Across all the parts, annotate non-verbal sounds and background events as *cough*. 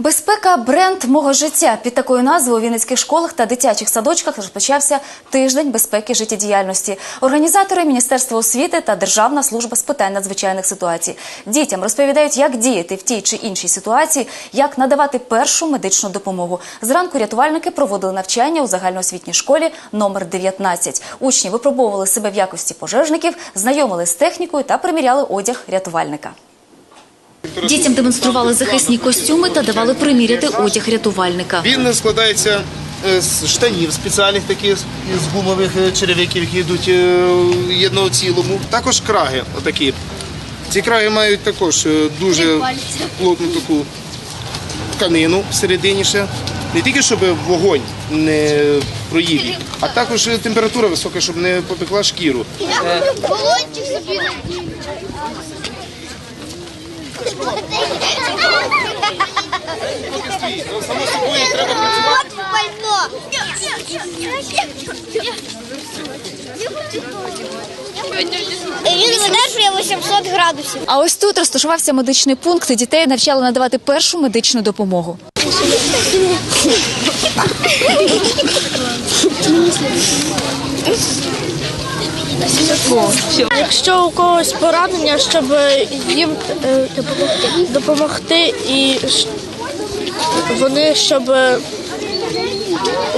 Безпека бренд мого життя. Під такою назвою у Вінницьких школах та дитячих садочках розпочався тиждень безпеки життєдіяльності. Організатори Міністерства освіти та Державна служба з питань надзвичайних ситуацій. Дітям розповідають, як діяти в тій чи іншій ситуації, як надавати першу медичну допомогу. Зранку рятувальники проводили навчання у загальноосвітній школі номер 19. Учні випробовували себе в якості пожежників, знайомили з технікою та приміряли одяг рятувальника. Дітям демонстрували захисні костюми та давали приміряти одяг рятувальника. Він складається е, з штанів спеціальних таких з гумових е, черевиків, які йдуть е, єдного цілому. Також краги отакі. Ці краги мають також е, дуже плотну таку тканину всередині ще. Не тільки щоб вогонь не проїв, а також температура висока, щоб не попекла шкіру. Балончик собі. Само. Він видержує 800 градусів. А ось тут розташувався медичний пункт. і Дітей навчали надавати першу медичну допомогу. Якщо у когось поранення, щоб їм е, допомогти і вони щоб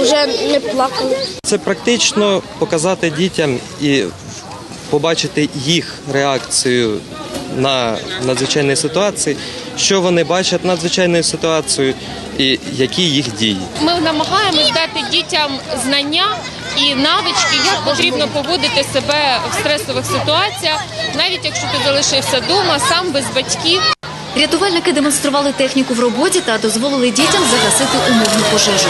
вже не плакали. Це практично показати дітям і побачити їх реакцію на надзвичайні ситуації, що вони бачать надзвичайною ситуацією і які їх дії. Ми намагаємось дати дітям знання і навички, як потрібно поводити себе в стресових ситуаціях, навіть якщо ти залишився вдома, сам без батьків. Рятувальники демонстрували техніку в роботі та дозволили дітям загасити умовну пожежу.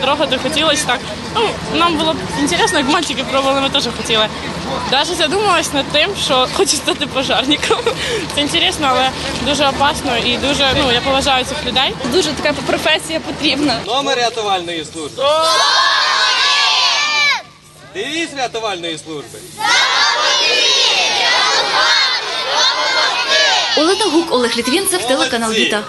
Потрохати хотілося так. Ну, нам було б інтересно, як мальчики пробували, ми теж хотіли. Навіть задумалась над тим, що хочу стати пожарником. *laughs* Це інтересно, але дуже опасно і дуже, ну, я поважаю цих людей. Дуже така професія потрібна. Номер рятувальної служби. Девіз рятувальної служби. Олена Гук, Олег Літвінцев, телеканал Віта.